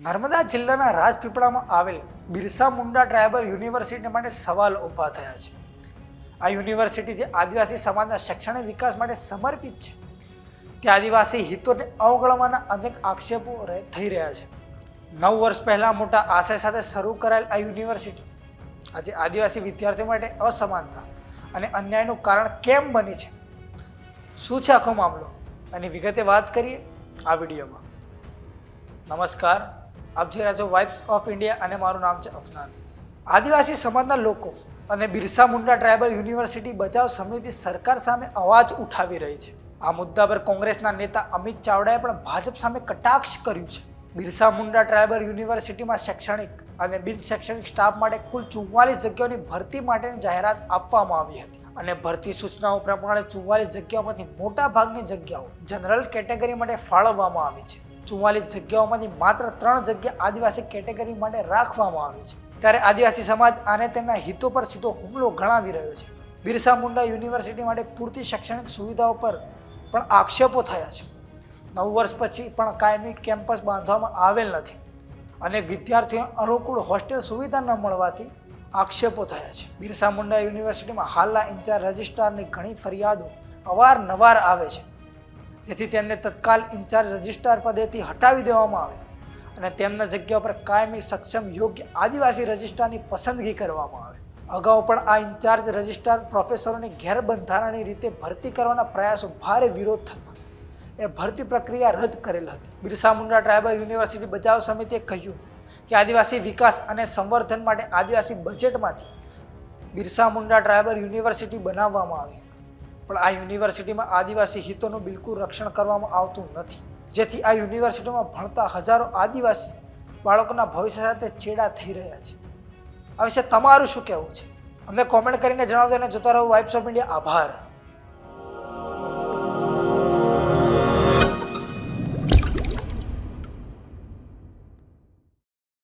નર્મદા જિલ્લાના રાજપીપળામાં આવેલ બિરસા મુંડા ટ્રાયબલ યુનિવર્સિટી માટે સવાલ ઊભા થયા છે. આ યુનિવર્સિટી જે આદિવાસી સમાજના શૈક્ષણિક વિકાસ માટે સમર્પિત છે. તે આદિવાસી હિતોને અવગણવાના અનેક આક્ષેપો થઈ રહ્યા છે. નવ વર્ષ પહેલાં મોટા આશય સાથે શરૂ કરાયેલ આ યુનિવર્સિટી આજે આદિવાસી વિદ્યાર્થીઓ માટે અસમાનતા અને અન્યાયનું કારણ કેમ બની છે? શું છે આખો મામલો? અને વિગતે વાત કરીએ આ વિડીયોમાં. નમસ્કાર. આપ જોઈ રહ્યા છો વાઇફ્સ ઓફ ઇન્ડિયા અને મારું નામ છે અફનાન. આદિવાસી સમાજના લોકો અને બિરસા મુંડા ટ્રાઇબલ યુનિવર્સિટી બચાવ સમિતિ સરકાર સામે અવાજ ઉઠાવી રહી છે. આ મુદ્દા પર કોંગ્રેસના નેતા અમિત ચાવડાએ પણ ભાજપ સામે કટાક્ષ કર્યું છે. બિરસા મુંડા ટ્રાયબલ યુનિવર્સિટીમાં શૈક્ષણિક અને બિન શૈક્ષણિક સ્ટાફ માટે કુલ ચુમ્માલીસ જગ્યાઓની ભરતી માટેની જાહેરાત આપવામાં આવી હતી. અને ભરતી સૂચનાઓ પ્રમાણે ચુમ્માલીસ જગ્યાઓમાંથી મોટા ભાગની જગ્યાઓ જનરલ કેટેગરી માટે ફાળવવામાં આવી છે. ચુમ્માલીસ જગ્યાઓમાંથી માત્ર ત્રણ જગ્યા આદિવાસી કેટેગરી માટે રાખવામાં આવી છે. ત્યારે આદિવાસી સમાજ આને તેમના હિતો પર સીધો હુમલો ગણાવી રહ્યો છે. બિરસા મુંડા યુનિવર્સિટી માટે પૂરતી શૈક્ષણિક સુવિધાઓ પર પણ આક્ષેપો થયા છે. નવ વર્ષ પછી પણ કાયમી કેમ્પસ બાંધવામાં આવેલ નથી અને વિદ્યાર્થીઓ અનુકૂળ હોસ્ટેલ સુવિધા ન મળવાથી આક્ષેપો થયા છે. બિરસા મુંડા યુનિવર્સિટીમાં હાલના ઇન્ચાર્જ રજિસ્ટ્રારની ઘણી ફરિયાદો અવારનવાર આવે છે. જેથી તેમને તત્કાલ ઇન્ચાર્જ રજિસ્ટ્રાર પદેથી હટાવી દેવામાં આવે અને તેમના જગ્યા પર કાયમી સક્ષમ યોગ્ય આદિવાસી રજિસ્ટ્રારની પસંદગી કરવામાં આવે. અગાઉ પણ આ ઇન્ચાર્જ રજિસ્ટ્રાર પ્રોફેસરોની ગેરબંધારણી રીતે ભરતી કરવાના પ્રયાસો ભારે વિરોધ થતા. એ ભરતી પ્રક્રિયા રદ કરેલ હતી. બિરસા મુંડા ટ્રાયબલ યુનિવર્સિટી બચાવ સમિતિએ કહ્યું કે આદિવાસી વિકાસ અને સંવર્ધન માટે આદિવાસી બજેટમાંથી બિરસા મુંડા ટ્રાયબલ યુનિવર્સિટી બનાવવામાં આવી. પણ આ યુનિવર્સિટીમાં આદિવાસી હિતોનું બિલકુલ રક્ષણ કરવામાં આવતું નથી. જેથી આ યુનિવર્સિટીમાં ભણતા હજારો આદિવાસી બાળકોના ભવિષ્ય સાથે ચેડા થઈ રહ્યા છે. આ વિશે તમારું શું કહેવું છે? અમને કોમેન્ટ કરીને જણાવજો અને જોતા રહો વાઇબ્સ ઓફ ઇન્ડિયા આભાર.